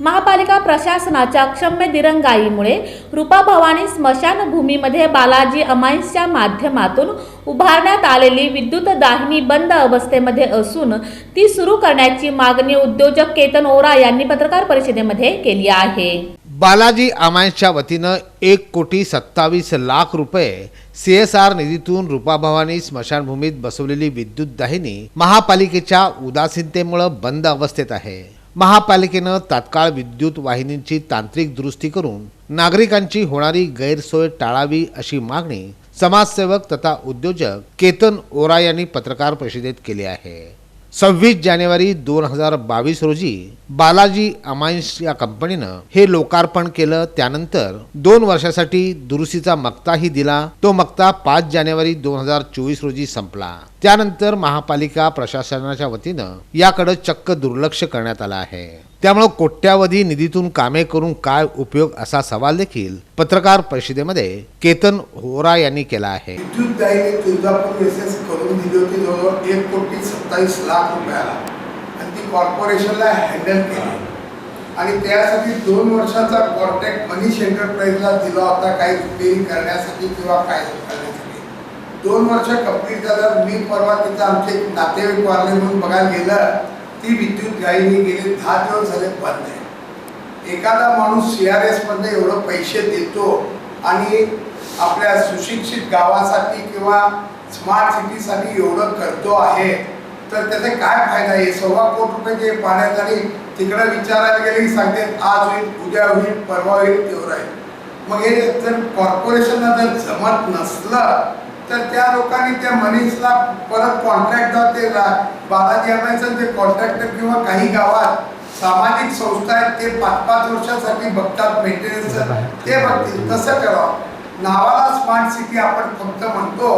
महापालिका प्रशासनाच्या क्षम्य दिरंगाईमुळे रूपा भवानी स्मशानभूमीमध्ये बालाजी अमाईसच्या माध्यमातून उभारण्यात आलेली विद्युत दाहिनी बंद अवस्थेमध्ये असून ती सुरू करण्याची मागणी उद्योजक केतन ओरा यांनी पत्रकार परिषदेमध्ये केली आहे. बालाजी अमायन्सच्या वतीनं एक कोटी सत्तावीस लाख रुपये सी एस आर निधीतून रूपाभवानी स्मशानभूमीत बसवलेली विद्युत दाहिनी महापालिकेच्या उदासीनतेमुळं बंद अवस्थेत आहे. महापालिकेनं तात्काळ विद्युत वाहिनींची तांत्रिक दुरुस्ती करून नागरिकांची होणारी गैरसोय टाळावी अशी मागणी समाजसेवक तथा उद्योजक केतन ओरा यांनी पत्रकार परिषदेत केली आहे. सव्वीस जानेवारी दोन हजार बावीस रोजी बालाजी अमायन्स या कंपनीनं हे लोकार्पण केलं. त्यानंतर दोन वर्षासाठी दुरुस्तीचा मक्ताही दिला. तो मक्ता पाच जानेवारी दोन हजार चोवीस रोजी संपला. त्यानंतर महापालिका प्रशासनाच्या वतीनं याकडे चक्क दुर्लक्ष करण्यात आलं आहे. त्यामुळे कोट्यावधी निधीतून कामे करून काय उपयोग असा सवाल देखील पत्रकार परिषदेमध्ये केतन होरा यांनी केला आहे. आणि कॉर्पोरेशनला हँडल केली. आणि त्यासाठी दोन वर्षाचा कॉन्ट्रॅक्ट मनीष एंटरप्राईजला दिला होता काही रिपेअरिंग करण्यासाठी किंवा काय करण्यासाठी. दोन वर्ष कंप्लीट झालं. मी परवा तिथं आमचे नातेवाईक वारले म्हणून बघायला गेलं. ती विद्युत गायीने गेली. दहा दिवस झाले बंद आहे. एखादा माणूस सी आर एसमध्ये एवढं पैसे देतो आणि आपल्या सुशिक्षित गावासाठी किंवा स्मार्ट सिटीसाठी एवढं करतो आहे तर त्याचा काय फायदा आहे? सव्वा कोटी रुपये जे पाण्यात आणि तिकडं विचारायला गेले की सांगते आज होईल उद्या होईल परवा होईल तेवढं आहे. मग हे जर कॉर्पोरेशनला जर जमत नसलं तर त्या लोकांनी त्या मनीषला परत कॉन्ट्रॅक्ट ते बालाजी आणायचं ते कॉन्ट्रॅक्टर किंवा काही गावात सामाजिक संस्था आहेत ते पाच पाच वर्षासाठी बघतात मेंटेनन्स ते बघतील. तसं करावं नावाला स्मार्ट सिटी आपण फक्त म्हणतो